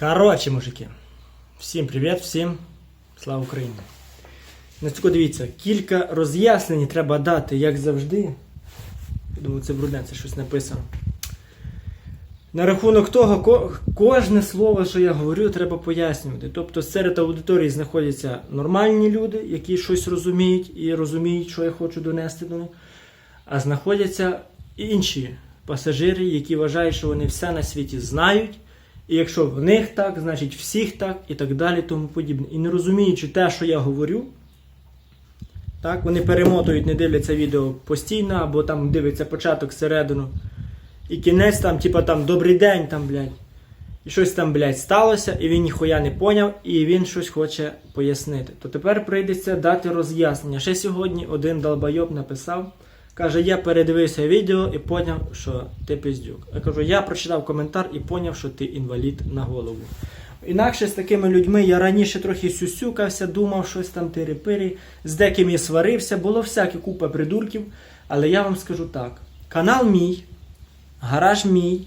Коротше, мужики, всім привіт, всім слава Україні. На цьому дивіться, кілька роз'яснень треба дати, як завжди. Думаю, це брудне, це щось написано. На рахунок того, ко- кожне слово, що я говорю, треба пояснювати. Тобто серед аудиторії знаходяться нормальні люди, які щось розуміють і розуміють, що я хочу донести до них. А знаходяться інші пасажири, які вважають, що вони все на світі знають. І якщо в них так, значить всіх так, і так далі, тому подібне. І не розуміючи те, що я говорю, так, вони перемотують, не дивляться відео постійно, або там дивляться початок, середину. І кінець там, типа там добрий день, там, блядь. І щось там, блядь, сталося, і він ніхуя не поняв, і він щось хоче пояснити. То тепер прийдеться дати роз'яснення. Ще сьогодні один долбойоб написав. Каже, я передивився відео і поняв, що ти пиздюк. Я кажу, я прочитав коментар і поняв, що ти інвалід на голову. Інакше з такими людьми я раніше трохи сюсюкався, думав щось там тири-пири, з деким я сварився, було всяке купа придурків. Але я вам скажу так: канал мій, гараж мій,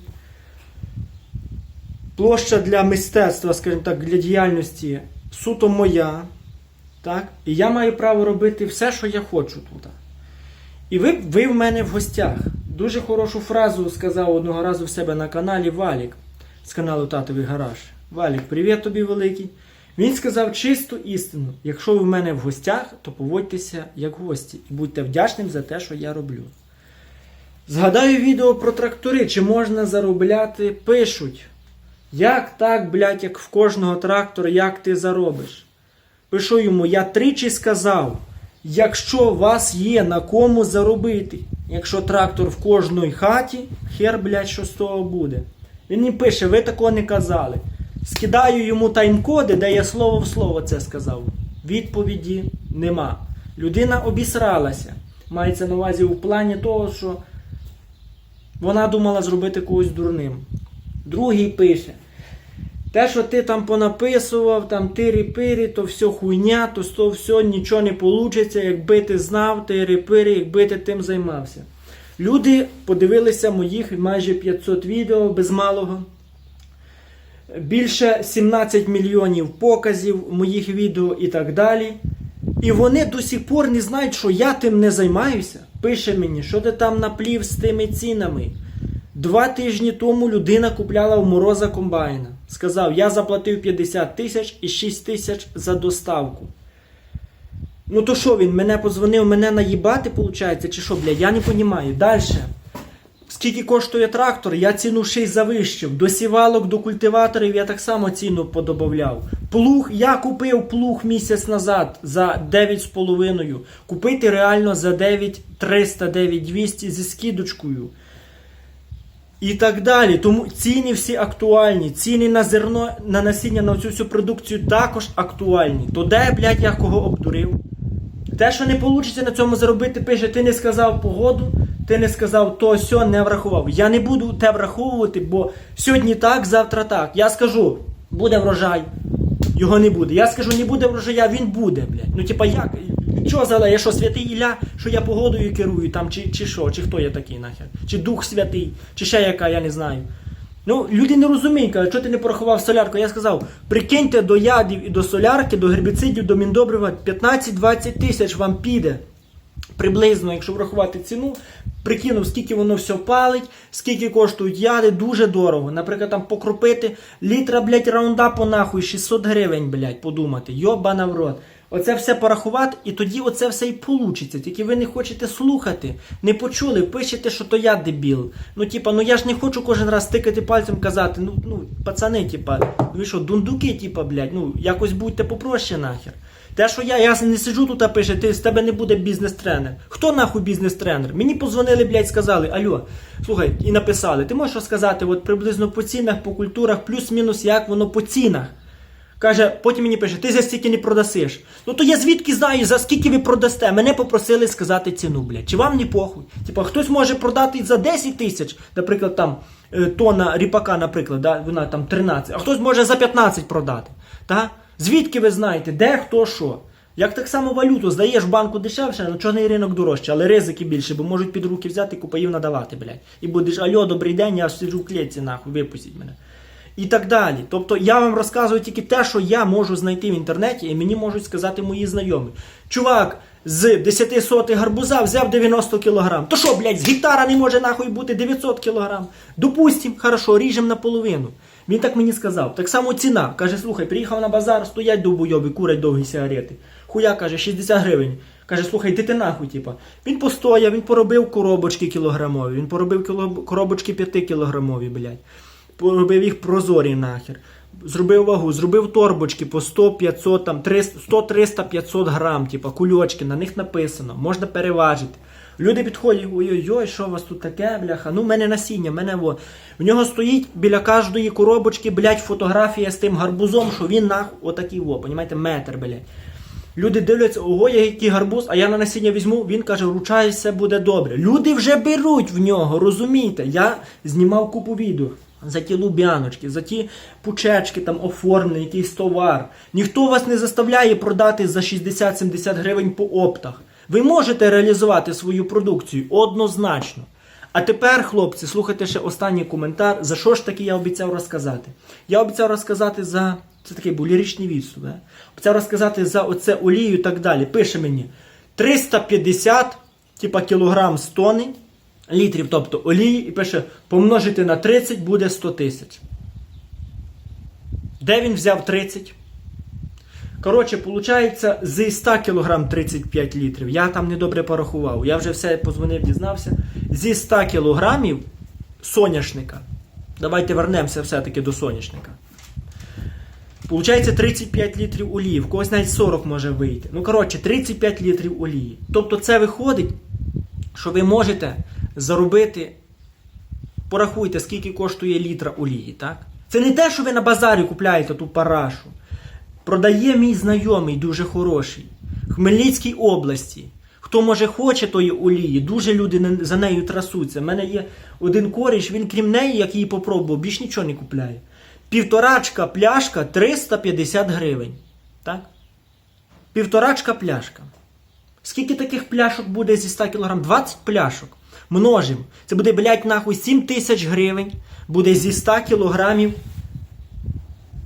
площа для мистецтва, скажімо так, для діяльності суто моя. Так? І я маю право робити все, що я хочу тут. І ви, ви в мене в гостях. Дуже хорошу фразу сказав одного разу в себе на каналі Валік з каналу Татовий Гараж. Валік, привіт тобі великий. Він сказав чисту істину. Якщо ви в мене в гостях, то поводьтеся як гості і будьте вдячним за те, що я роблю. Згадаю відео про трактори, чи можна заробляти, пишуть. Як так, блядь, як в кожного трактора, як ти заробиш? Пишу йому, я тричі сказав, якщо у вас є на кому заробити, якщо трактор в кожній хаті, хер, блядь, що з того буде. Він мені пише, ви такого не казали. Скидаю йому тайм-коди, де я слово в слово це сказав. Відповіді нема. Людина обісралася. Мається на увазі у плані того, що вона думала зробити когось дурним. Другий пише. Те, що ти там понаписував, там тирі-пирі, то все хуйня, то з все нічого не вийде, якби ти знав тири-пирі, якби ти тим займався. Люди подивилися моїх майже 500 відео без малого. Більше 17 мільйонів показів моїх відео і так далі. І вони до сих пор не знають, що я тим не займаюся. Пише мені, що ти там наплів з тими цінами. Два тижні тому людина купляла у мороза комбайна. Сказав, я заплатив 50 тисяч і 6 тисяч за доставку. Ну то що він мене подзвонив, мене наїбати, виходить, чи що, блядь, я не розумію. Далі. Скільки коштує трактор, я ціну ще й завищив. До сівалок, до культиваторів я так само ціну подобавляв. Плуг, я купив плуг місяць назад за 9,5. Купити реально за 9300, 9200 зі скидочкою. І так далі. Тому ціни всі актуальні. Ціни на зерно, на насіння, на цю всю продукцію також актуальні. То де, блядь, я кого обдурив? Те, що не вийде на цьому заробити, пише, ти не сказав погоду, ти не сказав то, сьо, не врахував. Я не буду те враховувати, бо сьогодні так, завтра так. Я скажу, буде врожай, його не буде. Я скажу, не буде врожая, він буде, блядь. Ну, типа, як? Що за я що, святий Ілля, що я погодою керую там, чи, чи що, чи хто я такий нахер? Чи Дух Святий, чи ще яка, я не знаю. Ну, люди не розуміють, кажуть, що ти не порахував солярку. Я сказав, прикиньте до ядів і до солярки, до гербіцидів, до міндобрива 15-20 тисяч вам піде. Приблизно, якщо врахувати ціну, прикинув, скільки воно все палить, скільки коштують яди, дуже дорого. Наприклад, там покропити літра, блядь, раундапу нахуй, 600 гривень, блядь, подумати. Йобана в рот. Оце все порахувати, і тоді оце все і получиться. Тільки ви не хочете слухати, не почули, пишете, що то я дебіл. Ну, типа, ну я ж не хочу кожен раз тикати пальцем казати, ну, ну, пацани, типа, ви що, дундуки, типа, блядь, ну, якось будьте попроще нахер. Те, що я, я не сиджу тут, а пише, ти з тебе не буде бізнес-тренер. Хто нахуй бізнес-тренер? Мені позвонили, блядь, сказали, алло, слухай, і написали, ти можеш розказати от приблизно по цінах, по культурах, плюс-мінус, як воно по цінах. Каже, потім мені пише, ти за стільки не продасиш. Ну то я звідки знаю, за скільки ви продасте? Мене попросили сказати ціну, блядь. Чи вам не похуй? Типа, хтось може продати за 10 тисяч, наприклад, там е, тонна ріпака, наприклад, да, вона там 13, а хтось може за 15 продати. Та? Звідки ви знаєте, де хто що? Як так само валюту здаєш банку дешевше, ну чорний ринок дорожче, але ризики більше, бо можуть під руки взяти купаїв надавати, блядь. І будеш, альо, добрий день, я сиджу в клітці, нахуй, випустіть мене. І так далі. Тобто я вам розказую тільки те, що я можу знайти в інтернеті, і мені можуть сказати мої знайомі. Чувак з 10 сотих гарбуза взяв 90 кг. То що, блядь, з гектара не може нахуй бути 900 кг? Допустим, хорошо, ріжемо наполовину. Він так мені сказав. Так само ціна. Каже, слухай, приїхав на базар, стоять довбойоби, курять довгі сигарети. Хуя каже, 60 гривень. Каже, слухай, йди ти нахуй, типа. Він постояв, він поробив коробочки кілограмові, він поробив коробочки 5 кілограмові, блядь. Поробив їх прозорі нахер. Зробив вагу, зробив торбочки по 100, 500, там 300, 100, 300, 500 грам, типа кульочки, на них написано, можна переважити. Люди підходять, ой-ой-ой, що у вас тут таке, бляха? Ну, в мене насіння, в мене во. В нього стоїть біля кожної коробочки, блядь, фотографія з тим гарбузом, що він нахуй отакий во, понімаєте, метр, блядь. Люди дивляться, ого, який гарбуз, а я на насіння візьму. Він каже, ручаюсь, все буде добре. Люди вже беруть в нього, розумієте? Я знімав купу відео. За ті лубяночки, за ті пучечки, там оформлені, якийсь товар. Ніхто вас не заставляє продати за 60-70 гривень по оптах. Ви можете реалізувати свою продукцію однозначно. А тепер, хлопці, слухайте ще останній коментар. За що ж таки я обіцяв розказати? Я обіцяв розказати за. Це такий був ліричний відступ. Да? Обіцяв розказати за оце олію і так далі. Пише мені 350 типа, кілограм з тони літрів, тобто олії, і пише помножити на 30 буде 100 тисяч. Де він взяв 30? Коротше, виходить, зі 100 кг 35 літрів. Я там недобре порахував. Я вже все позвонив, дізнався. Зі 100 кг соняшника. Давайте вернемося все-таки до соняшника. Получається 35 літрів олії. В когось навіть 40 може вийти. Ну, коротше, 35 літрів олії. Тобто це виходить, що ви можете заробити. Порахуйте, скільки коштує літра олії, так? Це не те, що ви на базарі купляєте ту парашу. Продає мій знайомий дуже хороший. Хмельницькій області. Хто може хоче тої олії, дуже люди за нею трасуться. У мене є один коріш, він крім неї, як її попробував, більш нічого не купляє. Півторачка пляшка 350 гривень. Так? Півторачка пляшка. Скільки таких пляшок буде зі 100 кг? 20 пляшок. Множимо. Це буде, блядь, нахуй 7 тисяч гривень. Буде зі 100 кілограмів.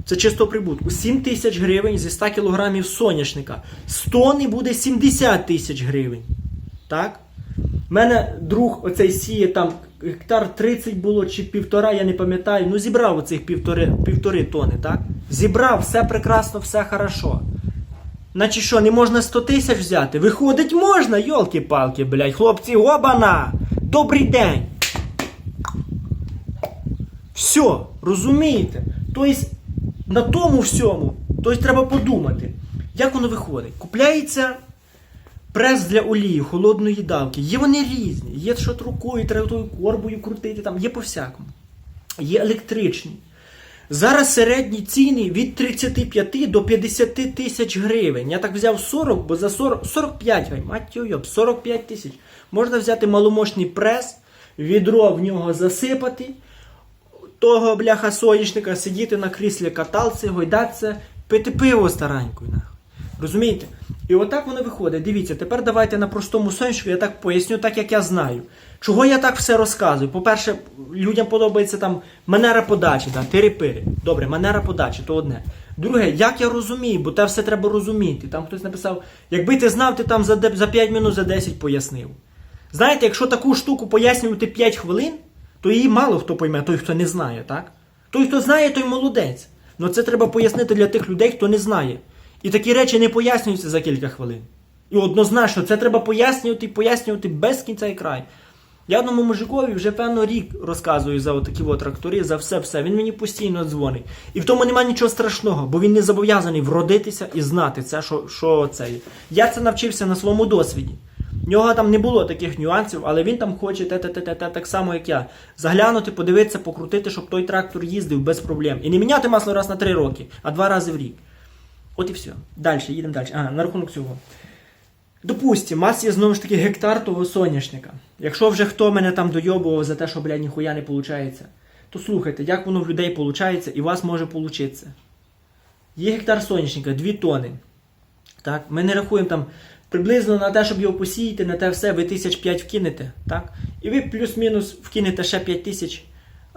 Це чисто прибутку. 7 тисяч гривень зі 100 кілограмів соняшника. З тони буде 70 тисяч гривень. Так? У мене друг оцей сіє там гектар 30 було чи півтора, я не пам'ятаю. Ну зібрав оцих півтори, півтори тони, так? Зібрав, все прекрасно, все хорошо. Значить що, не можна 100 тисяч взяти? Виходить, можна, йолки-палки, блядь, хлопці, обана! Добрий день! Все, розумієте? Тобто, на тому всьому, тобто треба подумати, як воно виходить. Купляється прес для олії, холодної давки. Є вони різні. Є що рукою, треба тою корбою крутити, там є по-всякому. Є електричні. Зараз середні ціни від 35 до 50 тисяч гривень. Я так взяв 40, бо за 40, 45 гривень, мать йоб, 45 тисяч. Можна взяти маломощний прес, відро в нього засипати, того бляха соняшника, сидіти на кріслі каталці, гойдатися, пити пиво старенькою. Розумієте? І отак воно виходить. Дивіться, тепер давайте на простому сонечку я так поясню, так як я знаю. Чого я так все розказую? По-перше, людям подобається там манера подачі, да, тири-пири. Добре, манера подачі, то одне. Друге, як я розумію, бо те все треба розуміти. Там хтось написав, якби ти знав, ти там за 5 минут, за 10 пояснив. Знаєте, якщо таку штуку пояснювати 5 хвилин, то її мало хто пойме, той, хто не знає, так? Той, хто знає, той молодець. Ну це треба пояснити для тих людей, хто не знає. І такі речі не пояснюються за кілька хвилин. І однозначно, це треба пояснювати і пояснювати без кінця і край. Я одному мужикові вже певно рік розказую за такі трактори, за все-все. Він мені постійно дзвонить. І в тому немає нічого страшного, бо він не зобов'язаний вродитися і знати це, що, що це є. Я це навчився на своєму досвіді. В нього там не було таких нюансів, але він там хоче те, те, те, те, те, так само, як я. Заглянути, подивитися, покрутити, щоб той трактор їздив без проблем. І не міняти масло раз на три роки, а два рази в рік. От і все. Далі, їдемо далі. Ага, на рахунок цього. Допустим, у нас є знову ж таки гектар того соняшника. Якщо вже хто мене там дойобував за те, що, блядь, ніхуя не виходить, то слухайте, як воно в людей виходить і у вас може получитися. Є гектар соняшника, 2 тони. Так? Ми не рахуємо там приблизно на те, щоб його посіяти, на те все, ви тисяч п'ять вкинете. Так? І ви плюс-мінус вкинете ще 5 тисяч.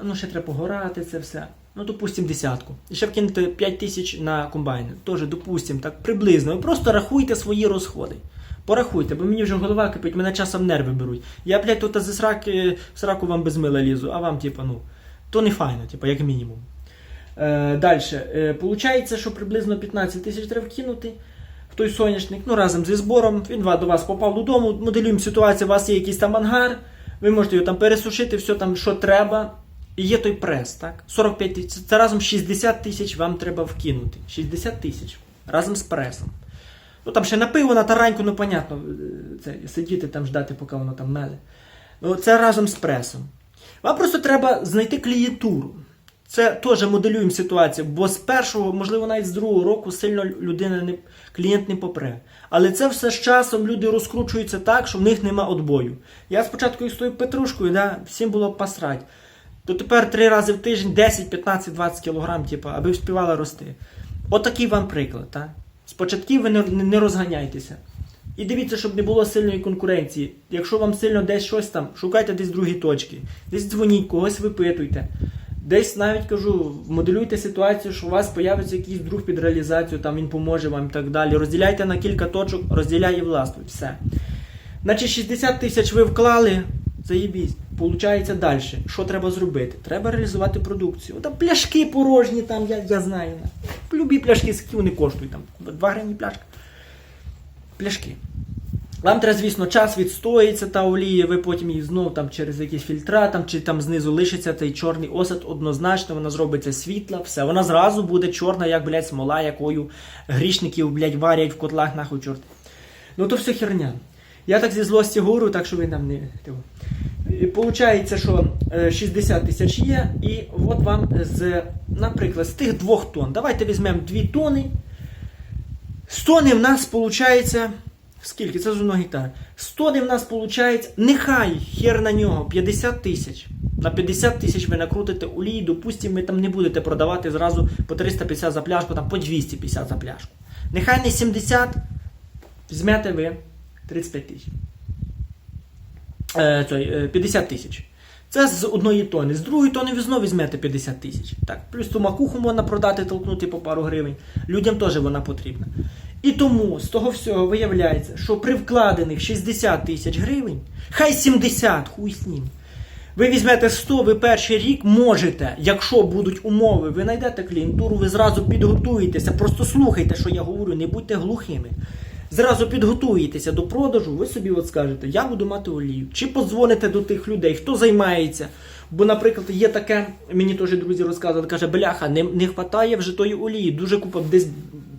Ну, ще треба погорати це все. Ну, допустим, десятку. І ще вкинете 5 тисяч на комбайн. Теж, допустим, так приблизно. Ви просто рахуйте свої розходи. Порахуйте, бо мені вже голова кипить, мене часом нерви беруть. Я, блядь, тут зі сраки, сраку вам без мила лізу, а вам, типа, ну, то не файно, типа, як мінімум. Е, Далі. Е, получається, що приблизно 15 тисяч треба вкинути той соняшник, ну разом зі збором. Він до вас попав додому. Моделюємо ситуацію, у вас є якийсь там ангар, ви можете його там пересушити, все там, що треба. І є той прес, так? 45 тисяч. Це разом 60 тисяч вам треба вкинути. 60 тисяч разом з пресом. Ну там ще на пиво, на тараньку, ну понятно, е, це, сидіти там ждати, поки воно там меле. Ну, це разом з пресом. Вам просто треба знайти клієнтуру. Це теж моделюємо ситуацію, бо з першого, можливо, навіть з другого року сильно людина не клієнт не попре. Але це все з часом люди розкручуються так, що в них нема отбою. Я спочатку із тою петрушкою, да, всім було посрать. То тепер три рази в тиждень 10, 15, 20 кілограм, типу, аби вспівала рости. Отакий вам приклад. Так? Спочатку ви не, не розганяйтеся. І дивіться, щоб не було сильної конкуренції. Якщо вам сильно десь щось там, шукайте десь другі точки. Десь дзвоніть, когось випитуйте. Десь навіть кажу, моделюйте ситуацію, що у вас появиться якийсь друг під реалізацію, там він поможе вам і так далі. Розділяйте на кілька точок, розділяй і властвуй. Все. Значить, 60 тисяч ви вклали, заєбісь. Получається далі. Що треба зробити? Треба реалізувати продукцію. Там пляшки порожні, там, я, я знаю. Любі пляшки, скільки вони коштують, там 2 гривні пляшка. Пляшки. Вам треба, звісно, час відстоїться та олія, ви потім її знову там через якісь фільтра, там, чи там знизу лишиться цей чорний осад, однозначно вона зробиться світла, все. Вона зразу буде чорна, як, блядь, смола, якою грішників, блядь, варять в котлах, нахуй чорт. Ну то все херня. Я так зі злості говорю, так що ви нам не. Получається, що е, 60 тисяч є, і от вам з, наприклад, з тих двох тонн. Давайте візьмемо 2 тони. З тони в нас виходить. Скільки? Це з одного гектара. 100 в нас виходить, нехай хер на нього 50 тисяч. На 50 тисяч ви накрутите олії, допустимо, ви там не будете продавати зразу по 350 за пляшку, там по 250 за пляшку. Нехай не 70, візьмете ви 35 тисяч. Е, е, 50 тисяч. Це з одної тони. З другої тони ви знову візьмете 50 тисяч. Так, плюс ту макуху можна продати, толкнути по пару гривень. Людям теж вона потрібна. І тому з того всього виявляється, що при вкладених 60 тисяч гривень, хай 70, хуй з ним. Ви візьмете 100, ви перший рік можете, якщо будуть умови, ви знайдете клієнтуру, ви зразу підготуєтеся. Просто слухайте, що я говорю, не будьте глухими. Зразу підготуєтеся до продажу, ви собі от скажете, я буду мати олію. Чи подзвоните до тих людей, хто займається. Бо, наприклад, є таке, мені теж друзі розказували, каже, бляха, не, не вистачає вже тої олії. Дуже купа десь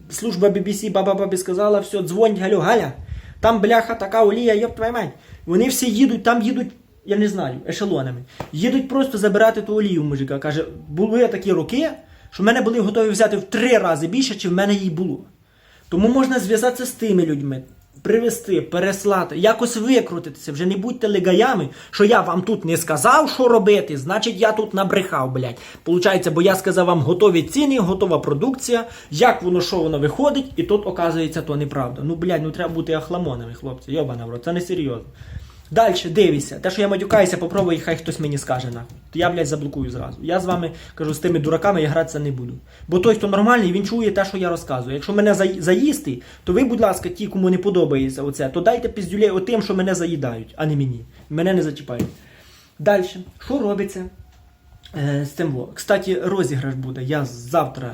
служба BBC, баба бабі сказала, все, дзвонь, галю, Галя. Там бляха така олія, йоп твою мать. Вони всі їдуть, там їдуть, я не знаю, ешелонами. Їдуть просто забирати ту олію, мужика. Каже, були такі роки, що в мене були готові взяти в три рази більше, чи в мене їй було. Тому можна зв'язатися з тими людьми, привезти, переслати, якось викрутитися. Вже не будьте легаями, що я вам тут не сказав, що робити, значить я тут набрехав, блядь. Получається, бо я сказав вам готові ціни, готова продукція, як воно, що воно виходить, і тут, оказується, то неправда. Ну, блядь, ну треба бути ахламонами, хлопці. Йобана в це не серйозно. Далі, дивіться, те, що я матюкаюся, попробуй, хай хтось мені скаже нахуй. То я, блядь, заблокую зразу. Я з вами кажу, з тими дураками я гратися не буду. Бо той, хто нормальний, він чує те, що я розказую. Якщо мене заїсти, то ви, будь ласка, ті, кому не подобається оце, то дайте піздюлей отим, що мене заїдають, а не мені. Мене не зачіпають. Далі, що робиться е, з цим? Кстати, розіграш буде. Я завтра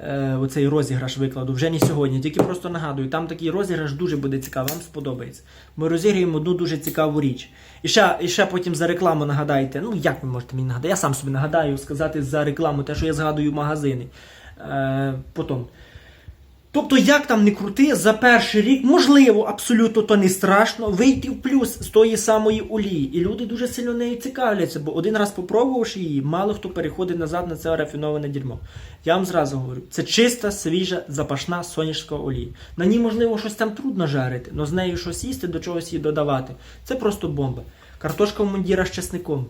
е, оцей розіграш викладу, вже не сьогодні, тільки просто нагадую, там такий розіграш дуже буде цікавий, вам сподобається. Ми розіграємо одну дуже цікаву річ. І ще, і ще потім за рекламу нагадайте. Ну, як ви можете мені нагадати? Я сам собі нагадаю сказати за рекламу, те, що я згадую магазини. Е, потім. Тобто, як там не крути, за перший рік, можливо, абсолютно то не страшно, вийти в плюс з тої самої олії. І люди дуже сильно нею цікавляться, бо один раз попробувавши її, мало хто переходить назад на це рафіноване дерьмо. Я вам зразу говорю, це чиста, свіжа, запашна соняшка олія. На ній, можливо, щось там трудно жарити, але з нею щось їсти, до чогось її додавати. Це просто бомба. Картошка в мундіра з чесником.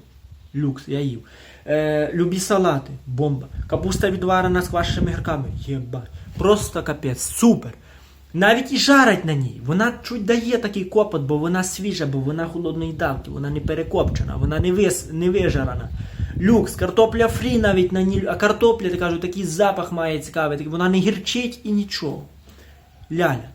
Люкс, я їв. Е, любі салати, бомба. Капуста відварена з квашеними гірками. Єбать. Просто капець, супер. Навіть і жарить на ній. Вона чуть дає такий копот, бо вона свіжа, бо вона холодної давки, вона не перекопчена, вона не, вис, не вижарана. Люкс, картопля фрі навіть на ній, а картопля, я кажу, такий запах має цікавий, такий, вона не гірчить і нічого. Ляля.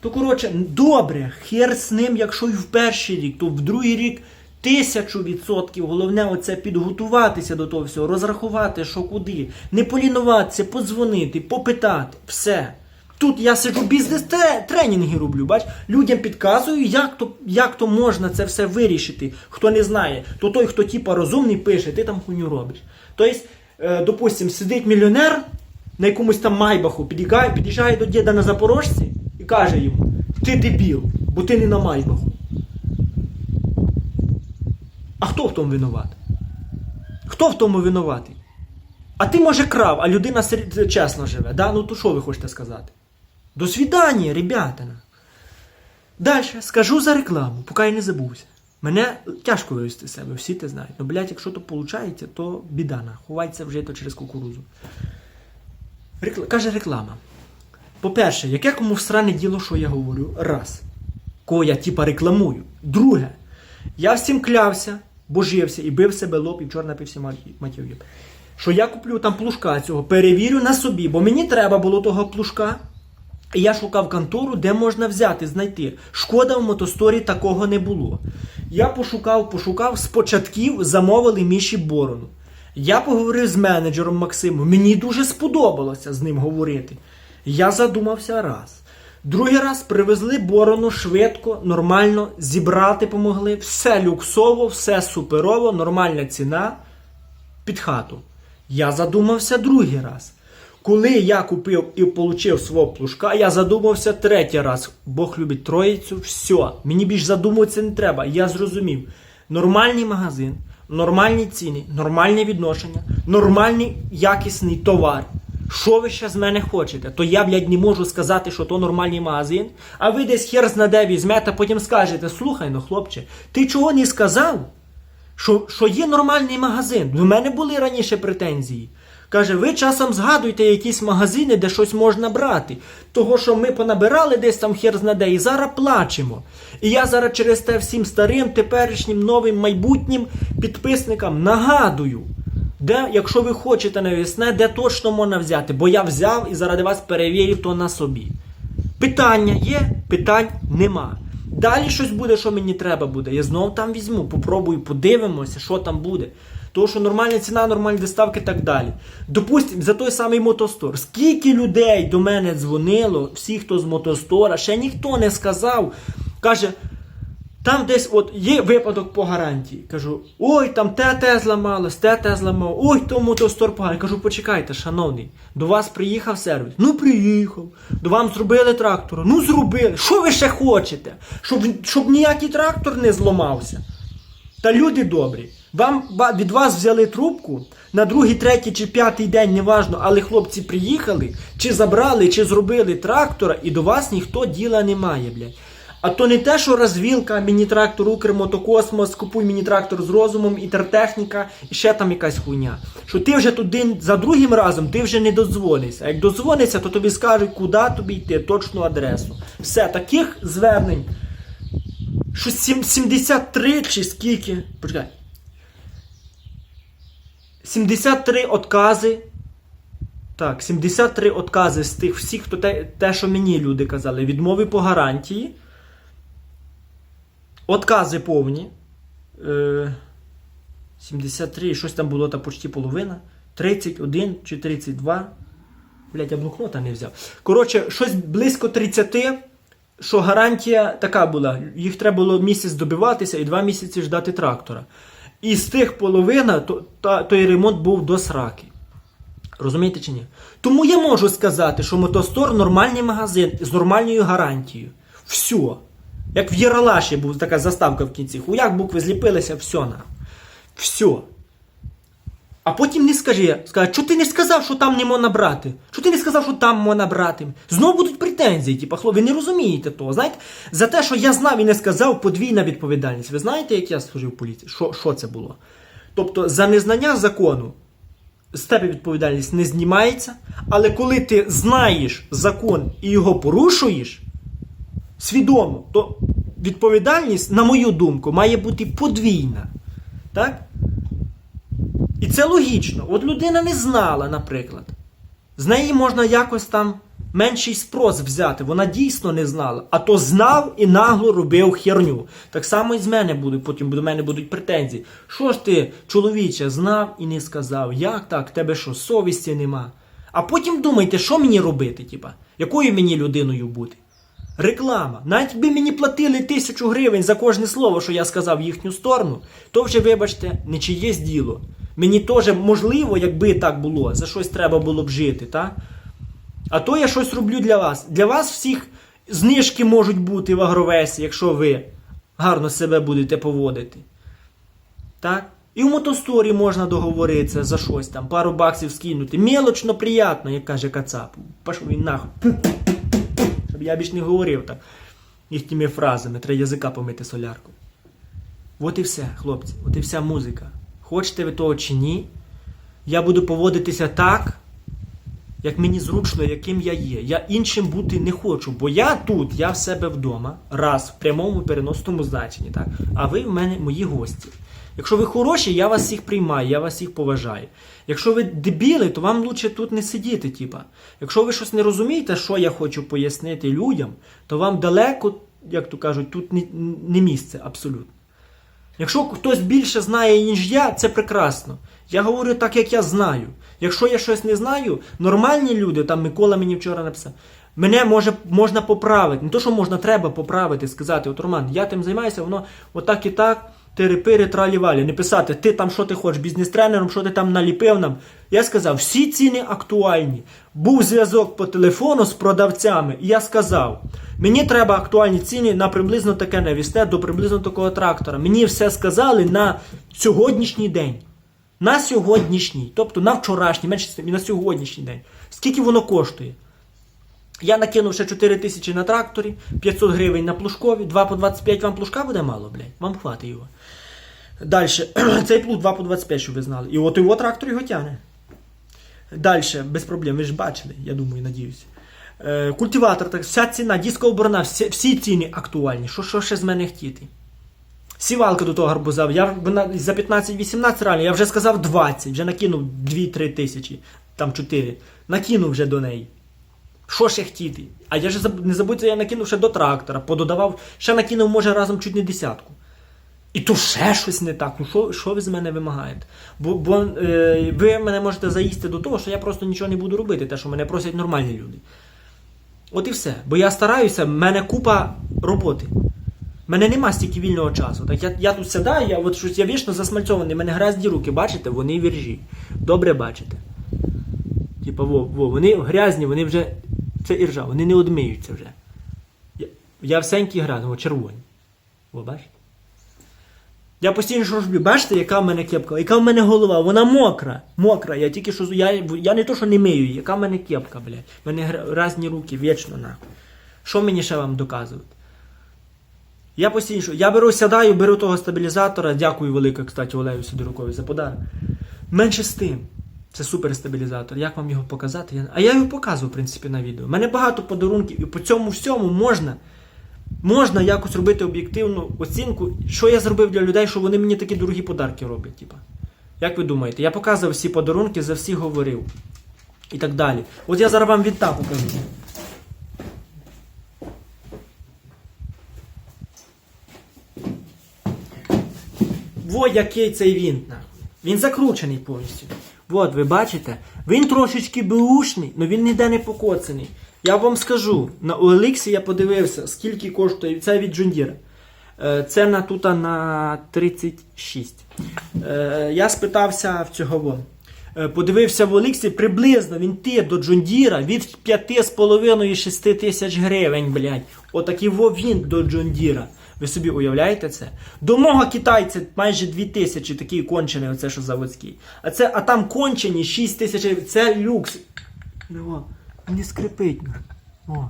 То коротше, добре, хер з ним, якщо і в перший рік, то в другий рік тисячу відсотків. Головне оце підготуватися до того всього, розрахувати, що куди, не полінуватися, подзвонити, попитати. Все. Тут я сиджу бізнес-тренінги роблю, бач, людям підказую, як то, як то можна це все вирішити. Хто не знає, то той, хто типа розумний, пише, ти там хуйню робиш. Тобто, е, допустим, сидить мільйонер на якомусь там майбаху, під'їжджає, під'їжджає до діда на Запорожці і каже йому: ти дебіл, бо ти не на майбаху. А хто в тому винуватий? Хто в тому винуватий? А ти, може, крав, а людина чесно живе. Да? Ну то що ви хочете сказати? До свидання, ребята. Далі скажу за рекламу, поки я не забувся. Мене тяжко вивести з себе, всі те знають. Ну, блядь, якщо то виходить, то біда на. Ховається вже то через кукурузу. Рекла... Каже реклама. По-перше, яке кому всране діло, що я говорю? Раз. Кого я типа рекламую. Друге, я всім клявся, божився і бив себе лоб, і вчора напився матів. Що я куплю там плужка цього, перевірю на собі, бо мені треба було того плужка. І я шукав контору, де можна взяти, знайти. Шкода в мотосторі такого не було. Я пошукав, пошукав, з початків замовили Міші Борону. Я поговорив з менеджером Максимом. Мені дуже сподобалося з ним говорити. Я задумався раз. Другий раз привезли борону швидко, нормально, зібрати помогли. Все люксово, все суперово, нормальна ціна під хату. Я задумався другий раз. Коли я купив і отримав свого плужка, я задумався третій раз. Бог любить троїцю, все. Мені більш задумуватися не треба. Я зрозумів. Нормальний магазин, нормальні ціни, нормальне відношення, нормальний якісний товар. Що ви ще з мене хочете? То я, блядь, не можу сказати, що то нормальний магазин, а ви десь хер знаде візьмете, потім скажете, слухай ну, хлопче, ти чого не сказав? що, що є нормальний магазин. До мене були раніше претензії. Каже, ви часом згадуєте якісь магазини, де щось можна брати. Того, що ми понабирали десь там хер знаде, і зараз плачемо. І я зараз через те всім старим, теперішнім, новим, майбутнім підписникам нагадую, де, якщо ви хочете навісне, де точно можна взяти. Бо я взяв і заради вас перевірив то на собі. Питання є, питань нема. Далі щось буде, що мені треба буде. Я знову там візьму, попробую, подивимося, що там буде. Тому що нормальна ціна, нормальні доставки і так далі. Допустимо, за той самий мотостор. Скільки людей до мене дзвонило, всі, хто з мотостора, ще ніхто не сказав. Каже, там десь от є випадок по гарантії. Кажу, ой, там те те зламалось, те те зламало, ой, тому то мотостор поганий. Кажу, почекайте, шановний, до вас приїхав сервіс. Ну, приїхав. До вам зробили трактор. Ну, зробили. Що ви ще хочете? Щоб, щоб ніякий трактор не зламався. Та люди добрі. Вам від вас взяли трубку на другий, третій чи п'ятий день, неважно, але хлопці приїхали, чи забрали, чи зробили трактора, і до вас ніхто діла не має, блядь. А то не те, що розвілка, міні-трактор, Укрмотокосмос, купуй міні-трактор з розумом, інтертехніка і ще там якась хуйня. Що ти вже туди за другим разом ти вже не додзвонишся. А як додзвонишся, то тобі скажуть, куди тобі йти, точну адресу. Все, таких звернень. Що 73 чи скільки? Почекай. 73 откази. Так, 73 откази з тих всіх, хто те, те, що мені люди казали, відмови по гарантії. Откази повні. Е, 73, щось там було та почти половина. 31 чи 32. Блять, я блокнота не взяв. Коротше, щось близько 30, що гарантія така була. Їх треба було місяць добиватися і два місяці ждати трактора. І з тих половина, то, та, той ремонт був до сраки. Розумієте чи ні? Тому я можу сказати, що Мотостор нормальний магазин з нормальною гарантією. Все. Як в Єралаші був така заставка в кінці. Хуяк букви зліпилися, все на. Все. А потім не скажи, скаже, що ти не сказав, що там не можна брати? Що ти не сказав, що там можна брати? Знову будуть претензії, типа, хлопці, ви не розумієте того. Знаєте, за те, що я знав і не сказав, подвійна відповідальність. Ви знаєте, як я служив в поліції? Що, що це було? Тобто, за незнання закону з тебе відповідальність не знімається, але коли ти знаєш закон і його порушуєш свідомо, то відповідальність, на мою думку, має бути подвійна. Так? І це логічно. От людина не знала, наприклад. З неї можна якось там менший спрос взяти. Вона дійсно не знала. А то знав і нагло робив херню. Так само і з мене буде, потім до мене будуть претензії. Що ж ти, чоловіче, знав і не сказав? Як так? Тебе що, совісті нема? А потім думайте, що мені робити, типа? Якою мені людиною бути? Реклама. Навіть би мені платили тисячу гривень за кожне слово, що я сказав в їхню сторону, то вже, вибачте, не чиєсь діло. Мені теж можливо, якби так було, за щось треба було б жити, так? А то я щось роблю для вас. Для вас всіх знижки можуть бути в агровесі, якщо ви гарно себе будете поводити. Так? І в мотосторі можна договоритися за щось там, пару баксів скинути. Мелочно приятно, як каже Кацап. Пішов він нахуй. Я більш не говорив так їхніми фразами, треба язика помити соляркою. От і все, хлопці, от і вся музика. Хочете ви того чи ні, я буду поводитися так, як мені зручно, яким я є. Я іншим бути не хочу, бо я тут, я в себе вдома, раз в прямому переносному значенні, так? а ви в мене мої гості. Якщо ви хороші, я вас всіх приймаю, я вас всіх поважаю. Якщо ви дебіли, то вам лучше тут не сидіти, типа. Якщо ви щось не розумієте, що я хочу пояснити людям, то вам далеко, як то кажуть, тут не, не місце абсолютно. Якщо хтось більше знає, ніж я, це прекрасно. Я говорю так, як я знаю. Якщо я щось не знаю, нормальні люди, там Микола мені вчора написав, мене може, можна поправити. Не то, що можна, треба поправити, сказати, от Роман, я тим займаюся, воно отак і так, тири-пири, тралі-валі. Не писати, ти там що ти хочеш, бізнес-тренером, що ти там наліпив нам. Я сказав, всі ціни актуальні. Був зв'язок по телефону з продавцями, і я сказав, мені треба актуальні ціни на приблизно таке навісте до приблизно такого трактора. Мені все сказали на сьогоднішній день. На сьогоднішній, тобто на вчорашній, менше на сьогоднішній день. Скільки воно коштує? Я накинув ще 4 тисячі на тракторі, 500 гривень на плужкові, 2 по 25 вам плужка буде мало, блядь. Вам хватить його. Далі, цей плуг 2 по 25, щоб ви знали. І от його трактор його тягне. Далі, без проблем, ви ж бачили, я думаю, надіюся. Е, культиватор, так, вся ціна, дискооборона, всі, всі ціни актуальні. Що, що ще з мене хотіти? Сівалка до того гарбуза, я за 15-18 реально, я вже сказав 20, вже накинув 2-3 тисячі, там 4. Накинув вже до неї. Що ще хотіти? А я ж не забудьте, я накинув ще до трактора, пододавав, ще накинув, може, разом чуть не десятку. І то ще щось не так. Ну що, що ви з мене вимагаєте? Бо, бо е, ви мене можете заїсти до того, що я просто нічого не буду робити, те, що мене просять нормальні люди. От і все. Бо я стараюся, в мене купа роботи. В мене нема стільки вільного часу. Так я, я тут сідаю, я от щось я вічно засмальцьований, в мене грязні руки, бачите, вони віржі. Добре бачите. Типа, во, во, вони грязні, вони вже. Це іржа, вони не одмиються вже. Я, грязний, о, червоні. Во, бачите? Я постійно що роблю, бачите, яка в мене кепка, яка в мене голова, вона мокра. Мокра. Я тільки що. Я, я не то, що не мию, яка в мене кепка, блядь. В мене різні руки, вічно нахуй. Що мені ще вам доказувати? Я постійно, що- я беру, сядаю, беру того стабілізатора. Дякую велике, кстати, Олею Сидорукові за подарок. Менше з тим. Це супер стабілізатор. Як вам його показати? Я... А я його показую, в принципі, на відео. У мене багато подарунків, і по цьому всьому можна, можна якось робити об'єктивну оцінку, що я зробив для людей, що вони мені такі дорогі подарки роблять. Типа. Як ви думаєте? Я показував всі подарунки, за всі говорив. І так далі. От я зараз вам відта покажу. Во який цей вінт. Він закручений повністю. От, ви бачите? Він трошечки беушний, але він ніде не покоцаний. Я вам скажу, на OLX я подивився, скільки коштує. Це від Джундіра. Це на тут на 36. Е, Я спитався в цього. вон. Е, Подивився в OLX, приблизно він ти до Джундіра від 5,5-6 тисяч гривень, блядь. Отакий во він до Джундіра. Ви собі уявляєте це? До мого китайця майже 2 тисячі такий кончений, оце що заводський. А це, а там кончені 6 тисяч. Це люкс. Не скрипить. О.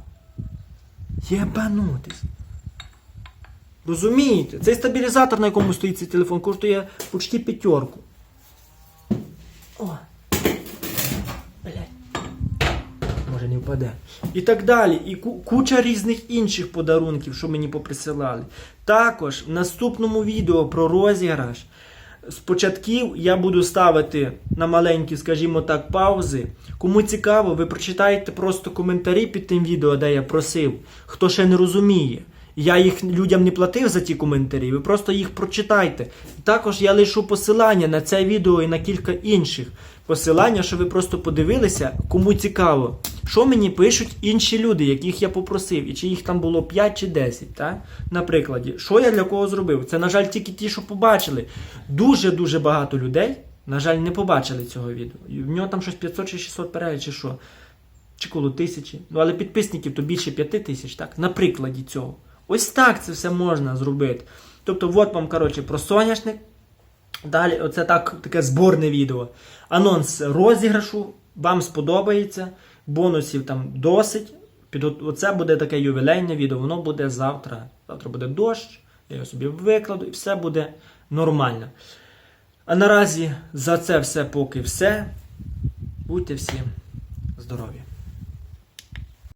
Єбанутись. Розумієте? Цей стабілізатор, на якому стоїть цей телефон, коштує почти п'ятерку. О. Може не впаде. І так далі. І куча різних інших подарунків, що мені поприсилали. Також в наступному відео про розіграш з початків я буду ставити на маленькі, скажімо так, паузи. Кому цікаво, ви прочитаєте просто коментарі під тим відео, де я просив, хто ще не розуміє. Я їх людям не платив за ті коментарі, ви просто їх прочитайте. Також я лишу посилання на це відео і на кілька інших посилання, що ви просто подивилися, кому цікаво, що мені пишуть інші люди, яких я попросив, і чи їх там було 5 чи 10. Так? На прикладі, що я для кого зробив? Це, на жаль, тільки ті, що побачили. Дуже-дуже багато людей, на жаль, не побачили цього відео. І в нього там щось 500 чи 600 переглядів, чи що. Чи коло тисячі. Ну, але підписників то більше 5 тисяч, так? На прикладі цього. Ось так це все можна зробити. Тобто, от вам, коротше, про соняшник. Далі, оце так, таке зборне відео. Анонс розіграшу. Вам сподобається. Бонусів там досить. Оце буде таке ювілейне відео, воно буде завтра. Завтра буде дощ, я його собі викладу і все буде нормально. А наразі за це все поки все. Будьте всі здорові!